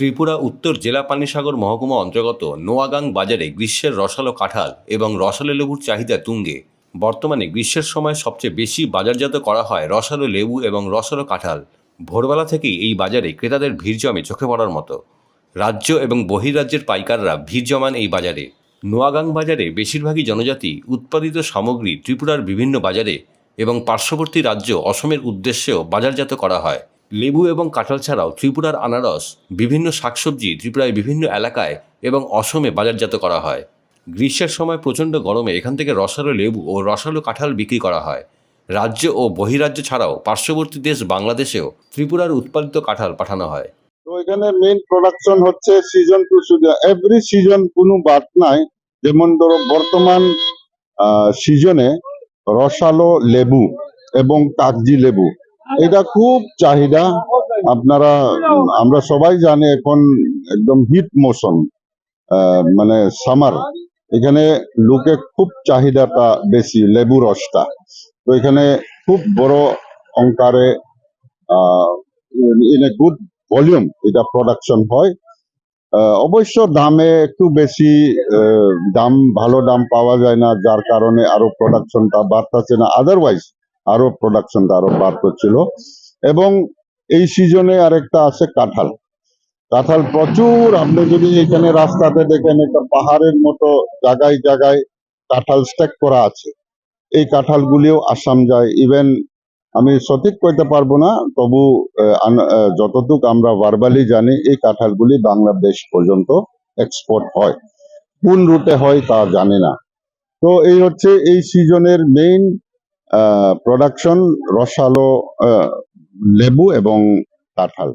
ত্রিপুরা, উত্তর জেলা পানিসাগর মহকুমা অন্তর্গত নোয়াগাং বাজারে গ্রীষ্মের রসালো কাঁঠাল এবং রসালো লেবুর চাহিদা তুঙ্গে। বর্তমানে গ্রীষ্মের সময় সবচেয়ে বেশি বাজারজাত করা হয় রসালো লেবু এবং রসালো কাঁঠাল। ভোরবেলা থেকেই এই বাজারে ক্রেতাদের ভিড় জমে চোখে পড়ার মতো। রাজ্য এবং বহির্রাজ্যের পাইকাররা ভিড় জমান এই বাজারে। নোয়াগাং বাজারে বেশিরভাগই জনজাতি উৎপাদিত সামগ্রী ত্রিপুরার বিভিন্ন বাজারে এবং পার্শ্ববর্তী রাজ্য অসমের উদ্দেশ্যেও বাজারজাত করা হয়। লেবু এবং কাঁঠাল ছাড়াও ত্রিপুরার আনারস, বিভিন্ন শাকসবজি ত্রিপুরায় বিভিন্ন এলাকায় এবং অসমে বাজারজাত করা হয়। গ্রীষ্মের সময় প্রচণ্ড গরমে এখান থেকে রসালো লেবু ও রসালো কাঁঠাল বিক্রি করা হয়। রাজ্য ও বহিরাজ্য ছাড়াও পার্শ্ববর্তী দেশ বাংলাদেশেও ত্রিপুরার উৎপাদিত কাঁঠাল পাঠানো হয়। তো এখানে মেইন প্রোডাকশন হচ্ছে season to season every season কোনো বাদ নাই, যেমন ধরো বর্তমান সিজনে রসালো লেবু এবং কাগজি লেবু। এটা খুব চাহিদা। আপনারা, আমরা সবাই জানি এখন একদম হিট মৌসুম মানে সামার। এখানে লোকে খুব চাহিদাটা বেশি, লেবু রসটা। তো এখানে খুব বড় অঙ্কারে ইন এ গুড ভলিউম এটা প্রোডাকশন হয়। অবশ্য দামে একটু বেশি দাম, ভালো দাম পাওয়া যায় না, যার কারণে আরও প্রোডাকশনটা বাড়তেছে না। আদারওয়াইজ আরও প্রোডাকশনটা আরও বাড়তেছিল এবং এই সিজনে আরেকটা আছে কাঁঠাল। কাঁঠাল প্রচুর, আপনি যদি এখানে রাস্তাতে দেখেন, একটা পাহাড়ের মতো জায়গায় জায়গায় কাঁঠাল স্ট্যাক করা আছে। এই কাঁঠালগুলিও আসাম যায়। ইভেন আমি সঠিক কইতে পারব না, তবু যতটুক আমরা ভার্বালি জানি, এই কাঁঠালগুলি বাংলাদেশ পর্যন্ত এক্সপোর্ট হয়। কোন রুটে হয় তা জানি না। তো এই হচ্ছে, এই সিজনের মেইন প্রোডাকশন রসালো লেবু এবং কাঁঠাল।